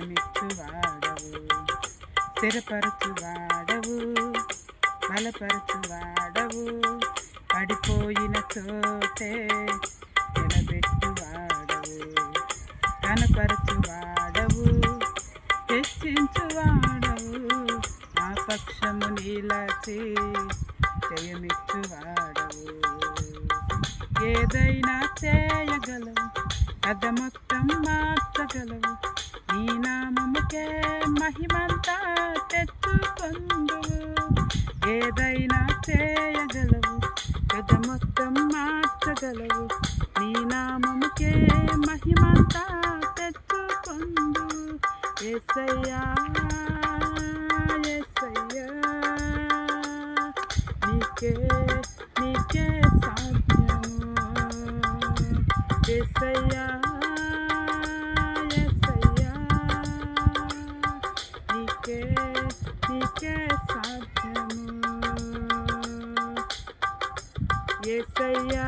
మెచ్చువాడవు స్థిరపరచు వాడవు బలపరచు వాడవు పడిపోయిన చోటే నిలబెట్టు వాడవు కనపరచు వాడవు హెచ్చించు వాడవు ఆ పక్షము నీలచి జయమిచ్చువాడవు. ఏదైనా చేయగలవు కథ మొత్తం మార్చగలవు నీ నామముకే మహిమంతా తెచ్చుకొందువు. ఏదైనా చేయగలవు కథ మొత్తం మార్చగలవు. నీ నామముకే మహిమంతా తెచ్చుకొందు ఎసయ్యా ఎసయ్యా నీకే నీకే సాధ్యము. ఎసయ్యా భక్తికే సాధ్యము? ఎసయ్యా